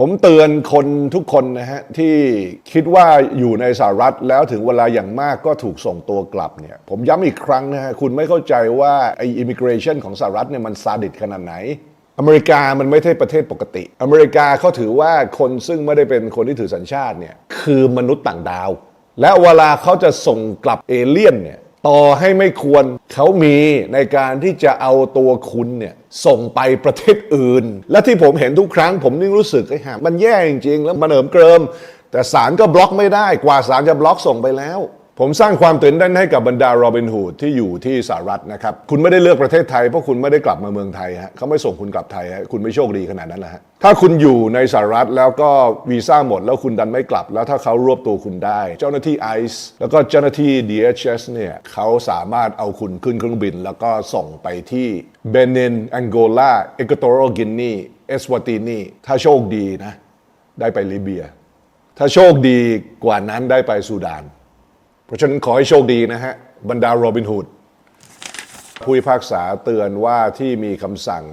ผมเตือนคนทุกคนนะฮะที่คิดว่าอยู่ในสหรัฐแล้วถึงเวลาอย่างมากก็ถูกส่งตัวกลับเนี่ยผมย้ำอีกครั้งนะฮะคุณไม่เข้าใจว่าไอ้อิมิเกรชันของสหรัฐเนี่ยมันซาดิสขนาดไหน อเมริกามันไม่ใช่ประเทศปกติ อเมริกาเขาถือว่าคนซึ่งไม่ได้เป็นคนที่ถือสัญชาติเนี่ยคือมนุษย์ต่างดาว และเวลาเขาจะส่งกลับเอเลี่ยนเนี่ย ต่อให้ไม่ควรเขามีในการที่จะเอาตัวคุณเนี่ยส่งไปประเทศอื่น และที่ผมเห็นทุกครั้ง ผมนึ่รู้สึกไอ้ห่ามันแย่จริงๆ แล้วมันเหิมเกริม แต่ศาลก็บล็อกไม่ได้กว่าศาลจะบล็อกส่งไปแล้ว ผมสร้างความตื่นเต้นให้กับบรรดาโรบินฮูดที่อยู่ที่สหรัฐนะครับ คุณไม่ได้เลือกประเทศไทยเพราะคุณไม่ได้กลับมาเมืองไทยฮะเขาไม่ส่งคุณกลับไทยฮะคุณไม่โชคดีขนาดนั้นนะฮะถ้าคุณอยู่ในสหรัฐแล้วก็วีซ่าหมด แล้วคุณดันไม่กลับ แล้วถ้าเขารวบตัวคุณได้ เจ้าหน้าที่ไอซ์แล้วก็เจ้าหน้าที่ DHS เนี่ยเขาสามารถเอาคุณขึ้นเครื่องบิน แล้วก็ส่งไปที่เบนินแองโกลาเอกวาตอรัลกินีเอสวาตินีถ้าโชคดีนะได้ไปลิเบีย ถ้าโชคดีกว่านั้นได้ไปซูดาน เพราะฉะนั้นขอให้โชคดีนะฮะ บรรดาโรบินฮูดผู้พิพากษาเตือนว่าที่มีคำสั่ง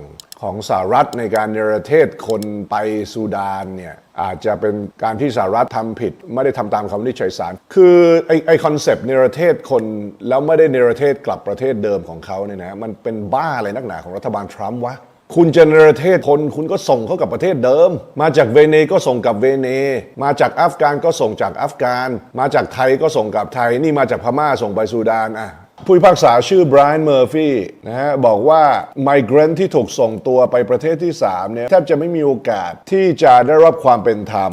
ของสหรัฐในการเนรเทศคนไปซูดานเนี่ยอาจจะเป็นการที่สหรัฐทำผิด ไม่ได้ทำตามคำวินิจฉัยศาลคือไอไอคอนเซปต์เนรเทศคนแล้วไม่ได้เนรเทศกลับประเทศเดิมของเขาเนี่ยนะมันเป็นบ้าอะไรนักหนาของรัฐบาลทรัมป์วะ คุณจะเนรเทศคนคุณก็ส่งเขากับประเทศเดิม มาจากเวเนก็ส่งกับเวเน มาจากอัฟกานก็ส่งจากอัฟกาน มาจากไทยก็ส่งกับไทย นี่มาจากพม่าส่งไปซูดานอะผู้พิพากษาชื่อไบรอันเมอร์ฟี่นะฮะบอกว่าไมเกรนที่ถูกส่งตัวไปประเทศที่ 3 เนี่ยแทบจะไม่มีโอกาสที่จะได้รับความเป็นธรรม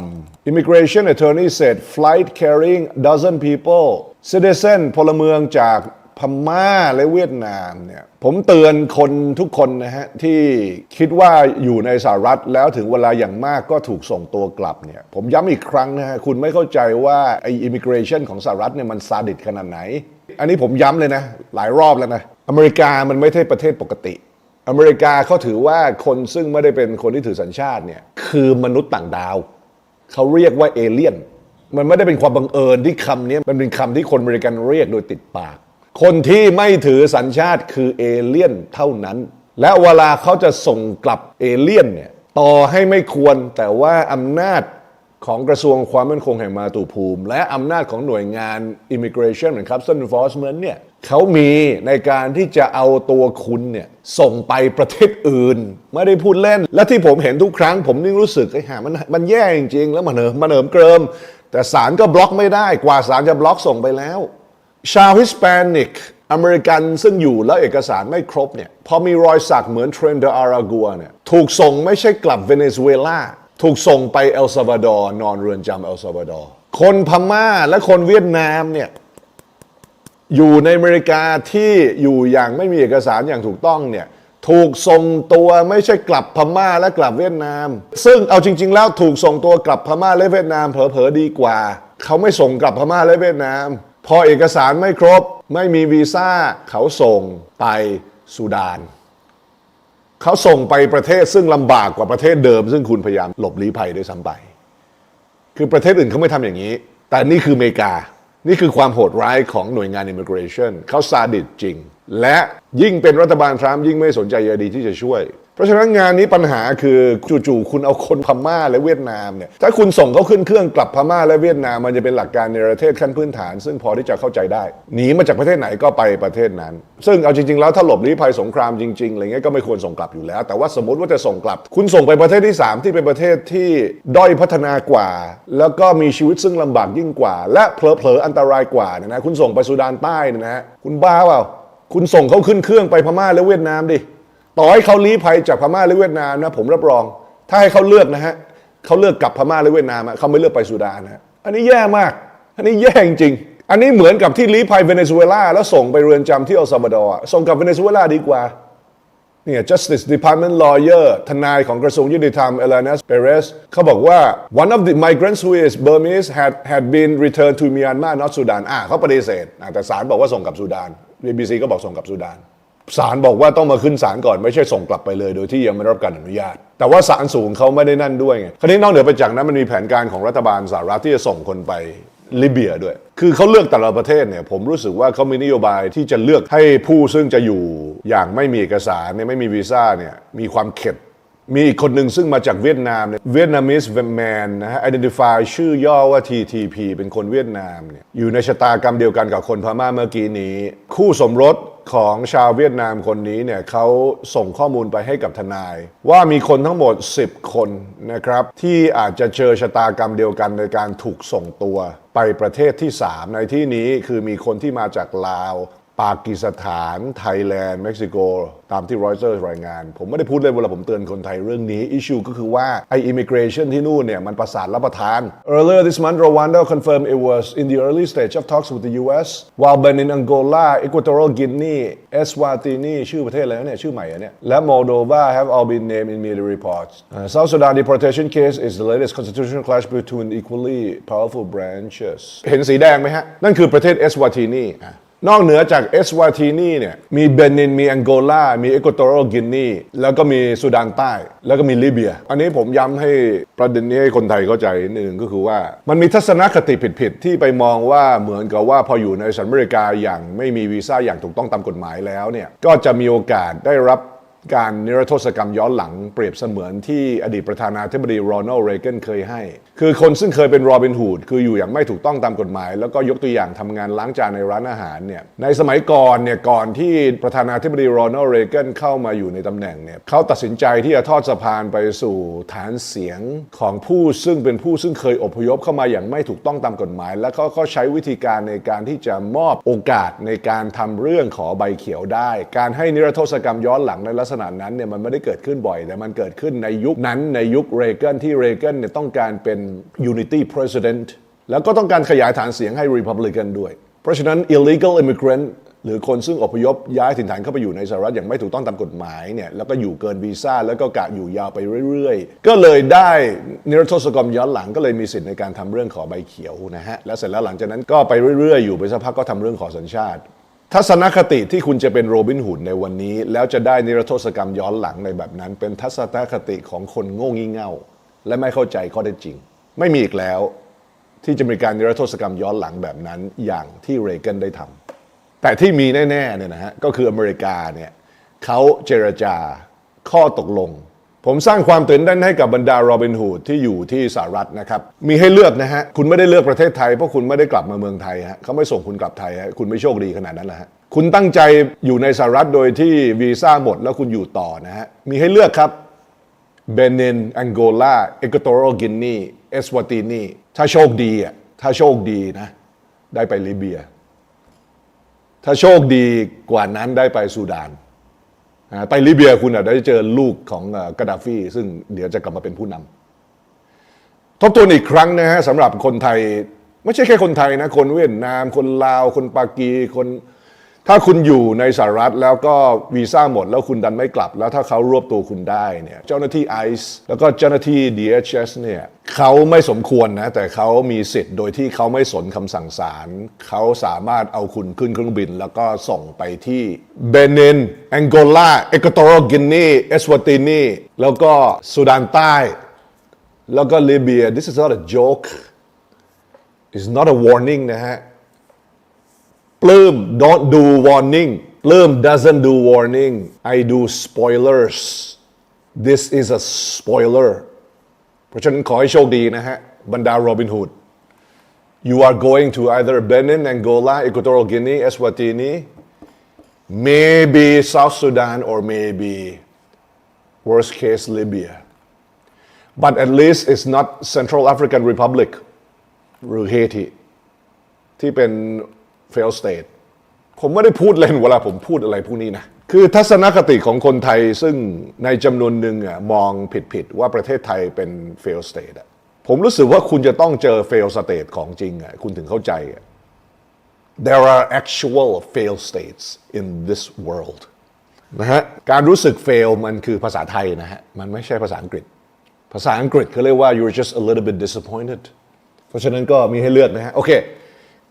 Immigration attorney said flight carrying dozen people citizen พลเมืองจาก พม่าและเวียดนามเนี่ยผมเตือนคนทุกคนนะฮะที่คิดว่าอยู่ในสหรัฐแล้วถึงเวลาอย่างมากก็ถูกส่งตัวกลับเนี่ยผมย้ำอีกครั้งนะฮะคุณไม่เข้าใจว่าไออิมิเกรชันของสหรัฐเนี่ยมันซาดิสขนาดไหน อันนี้ผมย้ำเลยนะ หลายรอบแล้วนะ อเมริกามันไม่ใช่ประเทศปกติ อเมริกาเขาถือว่าคนซึ่งไม่ได้เป็นคนที่ถือสัญชาติเนี่ยคือมนุษย์ต่างดาวเขาเรียกว่าเอเลี่ยนมันไม่ได้เป็นความบังเอิญที่คำนี้มันเป็นคำที่คนอเมริกันเรียกโดยติดปาก คนที่ไม่ถือสัญชาติคือเอเลี่ยนเท่านั้น และเวลาเขาจะส่งกลับเอเลี่ยนเนี่ยต่อให้ไม่ควรแต่ว่าอำนาจของกระทรวงความมั่นคงแห่งมาตุภูมิ และอำนาจของหน่วยงาน Immigration and Customs Enforcement เนี่ยเขามีในการที่จะเอาตัวคุณเนี่ยส่งไปประเทศอื่น ไม่ได้พูดเล่น และที่ผมเห็นทุกครั้ง ผมนี่รู้สึกไอ้ห่ามันมันแย่จริงๆ แล้วมันเหนิมมันเหิมเกริม แต่ศาลก็บล็อกไม่ได้กว่าศาลจะบล็อกส่งไปแล้ว ชาวฮิสแปนิกอเมริกันซึ่งอยู่แล้วเอกสารไม่ครบเนี่ยพอมีรอยสักเหมือนเทรนเดอร์อารากัวเนี่ยถูกส่งไม่ใช่กลับเวเนซุเอลาถูกส่งไปเอลซาวาดอร์นอนเรือนจำเอลซาวาดอร์คนพม่าและคนเวียดนามเนี่ยอยู่ในอเมริกาที่อยู่อย่างไม่มีเอกสารอย่างถูกต้องเนี่ยถูกส่งตัวไม่ใช่กลับพม่าและกลับเวียดนาม ซึ่งเอาจริง ๆ แล้วถูกส่งตัวกลับพม่าและเวียดนามเผลอๆดีกว่า เขาไม่ส่งกลับพม่าและเวียดนาม พอเอกสารไม่ครบไม่มีวีซ่าเขาส่งไปสุดาน เขาส่งไปประเทศซึ่งลำบากกว่าประเทศเดิม ซึ่งคุณพยายามหลบลี้ภัยด้วยซ้ำไป คือประเทศอื่นเขาไม่ทำอย่างนี้ แต่นี่คืออเมริกา นี่คือความโหดร้ายของหน่วยงาน Immigration เขาซาดิสจริง และยิ่งเป็นรัฐบาลทรัมป์ยิ่งไม่สนใจใยดีที่จะช่วย เพราะฉะนั้นงานนี้ปัญหาคือจู่ๆคุณเอาคนพม่าและเวียดนามเนี่ยถ้าคุณส่งเขาขึ้นเครื่องกลับพม่าและเวียดนาม มันจะเป็นหลักการในประเทศขั้นพื้นฐาน ซึ่งพอที่จะเข้าใจได้หนีมาจากประเทศไหนก็ไปประเทศนั้น ซึ่งเอาจริงๆ แล้วถ้าหลบลี้ภัยสงครามจริงๆอะไรเงี้ยก็ไม่ควรส่งกลับอยู่แล้ว แต่ว่าสมมติว่าจะส่งกลับ คุณส่งไปประเทศที่ 3 ที่เป็นประเทศที่ด้อยพัฒนากว่า แล้วก็มีชีวิตซึ่งลำบากยิ่งกว่า และเผลอๆอันตรายกว่าเนี่ยนะคุณส่งไปสุดานใต้เนี่ยนะฮะคุณบ้าเปล่าคุณส่งเขาขึ้นเครื่องไปพม่าและเวียดนามดิ ต่อให้เขาลี้ภัยจากพม่าหรือเวียดนามนะผมรับรอง ถ้าให้เขาเลือกนะฮะเขาเลือกกลับพม่าหรือเวียดนามเขาไม่เลือกไปสุดานนะอันนี้แย่มาก อันนี้แย่จริงอันนี้เหมือนกับที่ลี้ภัยเวเนซุเอลาแล้วส่งไปเรือนจำที่เอลซาบาดอร์ส่งกลับเวเนซุเอลาดีกว่าเนี่ย Justice Department lawyer ทนายของกระทรวงยุติธรรม Elanas Perez เขาบอกว่า one of the migrants who is Burmese had had been returned to Myanmar not Sudan อ่าเขาปฏิเสธแต่ศาลบอกว่าส่งกลับสุดาน BBC ก็บอกส่งกลับสุดาน ศาลบอกว่าต้องมาขึ้นศาลก่อนไม่ใช่ส่งกลับไปเลย โดยที่ยังไม่รับการอนุญาต แต่ว่าศาลสูงเขาไม่ได้นั่นด้วยไงคราวนี้นอกเหนือไปจากนั้นมันมีแผนการของรัฐบาลสหรัฐที่จะส่งคนไปลิเบียด้วย คือเขาเลือกแต่ละประเทศเนี่ยผมรู้สึกว่าเขามีนโยบายที่จะเลือกให้ผู้ซึ่งจะอยู่อย่างไม่มีเอกสารเนี่ยไม่มีวีซ่าเนี่ยมีความเข็ดมีอีกคนหนึ่งซึ่งมาจากเวียดนามเนี่ยเวียดนามิสแมนนะฮะ identify ชื่อย่อว่า TTP เป็นคนเวียดนามเนี่ยอยู่ในชะตากรรมเดียวกันกับคนพม่าเมื่อกี้นี้ คู่สมรส ของชาวเวียดนามคนนี้เนี่ยเขาส่งข้อมูลไปให้กับทนาย ว่ามีคนทั้งหมด 10 คนนะครับที่อาจจะเจอชะตากรรมเดียวกันในการถูกส่งตัว ไปประเทศที่ 3 ในที่นี้คือมีคนที่มาจากลาว ปากีสถาน ไทยแลนด์ เม็กซิโก ตามที่รอยเตอร์รายงาน ผมไม่ได้พูดเลยเวลาผมเตือนคนไทยเรื่องนี้อิชูก็คือว่าไอ้ immigration ที่นู่นเนี่ย มันประสาทรับประทาน Earlier this month Rwanda confirmed it was in the early stage of talks with the US while Benin Angola Equatorial Guinea Eswatini ชื่อประเทศอะไรเนี่ย ชื่อใหม่อะเนี่ย และ Moldova have all been named in media reports Uh, South Sudan deportation case is the latest constitutional clash between equally powerful branches เห็นสีแดงไหมฮะ นั่นคือประเทศเอสวาตินี นอกเหนือจากเอสวาทีนีเนี่ยมีเบนิน มีแองโกลา มีเอกวาตอรัลกินีแล้วก็มีสุดานใต้ แล้วก็มีลิเบีย อันนี้ผมย้ำให้ประเด็นนี้ให้คนไทยเข้าใจนิดนึงก็คือว่า มันมีทัศนคติผิดๆ ที่ไปมองว่าเหมือนกับว่าพออยู่ในสหรัฐอเมริกาอย่างไม่มีวีซ่าอย่างถูกต้องตามกฎหมายแล้วเนี่ยก็จะมีโอกาสได้รับการนิรโทษกรรมย้อนหลังเปรียบเสมือนที่อดีตประธานาธิบดีโรนัลด์เรเกนเคยให้คือคนซึ่งเคยเป็นโรบินฮูดคืออยู่อย่างไม่ถูกต้องตามกฎหมาย แล้วก็ยกตัวอย่างทำงานล้างจานในร้านอาหารเนี่ยในสมัยก่อนเนี่ยก่อนที่ประธานาธิบดีโรนัลด์เรเกนเข้ามาอยู่ในตำแหน่งเนี่ยเขาตัดสินใจที่จะทอดสะพานไปสู่ฐานเสียงของผู้ซึ่งเป็นผู้ซึ่งเคยอพยพเข้ามาอย่างไม่ถูกต้องตามกฎหมาย แล้วเขาก็ใช้วิธีการในการที่จะมอบโอกาสในการทำเรื่องขอใบเขียวได้ การให้นิรโทษกรรมย้อนหลังในลักษณะนั้นเนี่ยมันไม่ได้เกิดขึ้นบ่อย แต่มันเกิดขึ้นในยุคนั้นในยุคเรเกนที่เรเกนเนี่ยต้องการเป็น unity president แล้วก็ต้องการขยายฐานเสียงให้ Republican ด้วย เพราะฉะนั้น illegal immigrant หรือคนซึ่งอพยพย้ายถิ่นฐานเข้าไปอยู่ในสหรัฐอย่างไม่ถูกต้องตามกฎหมายเนี่ยแล้วก็อยู่เกินวีซ่าแล้วก็กะอยู่ยาวไปเรื่อยๆ ก็เลยได้นิรโทษกรรมย้อนหลังก็เลยมีสิทธิ์ในการทำเรื่องขอใบเขียวนะฮะแล้วเสร็จแล้วหลังจากนั้นก็ไปเรื่อยๆ อยู่ไปสักพักก็ทำเรื่องขอสัญชาติ ทัศนคติที่คุณจะเป็นโรบินหุดในวันนี้ แล้วจะได้นิรโทษกรรมย้อนหลังในแบบนั้น เป็นทัศนคติของคนโง่งี่เง่า และไม่เข้าใจข้อเท็จจริง ไม่มีอีกแล้วที่จะมีการนิรโทษกรรมย้อนหลังแบบนั้นอย่างที่เรเกนได้ทำแต่ที่มีแน่ๆเนี่ยนะฮะก็คืออเมริกาเนี่ยเขาเจรจาข้อตกลง ผมสร้างความตื่นเต้นให้กับบรรดาโรบินฮูดที่อยู่ที่สหรัฐนะครับ มีให้เลือกนะฮะ คุณไม่ได้เลือกประเทศไทย เพราะคุณไม่ได้กลับมาเมืองไทยฮะเขาไม่ส่งคุณกลับไทยฮะคุณไม่โชคดีขนาดนั้นแหละฮะคุณตั้งใจอยู่ในสหรัฐโดยที่วีซ่าหมดแล้วคุณอยู่ต่อนะฮะมีให้เลือกครับเบนินแองโกลาเอกวาตอรัลกินี เอสวาตินีถ้าโชคดีอะถ้าโชคดีนะ ได้ไปลิเบีย ถ้าโชคดีกว่านั้นได้ไปซูดานอ่าไปลิเบียคุณอาจจะได้เจอลูกของกาดาฟี ซึ่งเดี๋ยวจะกลับมาเป็นผู้นำทบทวนอีกครั้งนะฮะสำหรับคนไทย ไม่ใช่แค่คนไทยนะ คนเวียดนาม คนลาว คนปากีคน ถ้าคุณอยู่ในสหรัฐแล้วก็วีซ่าหมดแล้วคุณดันไม่กลับ แล้วถ้าเขารวบตัวคุณได้เนี่ยเจ้าหน้าที่ไอซ์แล้วก็เจ้าหน้าที่ DHS เนี่ยเขาไม่สมควรนะแต่เขามีสิทธิ์โดยที่เขาไม่สนคำสั่งศาลเขาสามารถเอาคุณขึ้นเครื่องบิน แล้วก็ส่งไปที่เบนินแองโกลาเอกวาตอรัลกินี เอสวาตินี แล้วก็สุดานใต้ แล้วก็ลิเบีย this is not a joke it's not a warning นะฮะ ปลื้ม don't do warning ปลื้ม doesn't do warning I do spoilers this is a spoiler เพราะฉะนั้นขอให้โชคดีนะฮะ บรรดาโรบินฮูด you are going to either Benin Angola Equatorial Guinea Eswatini maybe South Sudan or maybe worst case Libya but at least it's not Central African Republic หรือเฮติ ที่เป็น fail state ผมไม่ได้พูดเล่นเวลาผมพูดอะไรพวกนี้นะ คือทัศนคติของคนไทยซึ่งในจำนวนหนึ่งอะมองผิดๆว่าประเทศไทยเป็น fail state อะผมรู้สึกว่าคุณจะต้องเจอ fail state ของจริงอะคุณถึงเข้าใจอะ there are actual fail states in this world นะฮะการรู้สึก fail มันคือภาษาไทยนะฮะ มันไม่ใช่ภาษาอังกฤษ ภาษาอังกฤษเขาเรียกว่า you're just a little bit disappointed เพราะฉะนั้นก็มีให้เลือกนะฮะ โอเค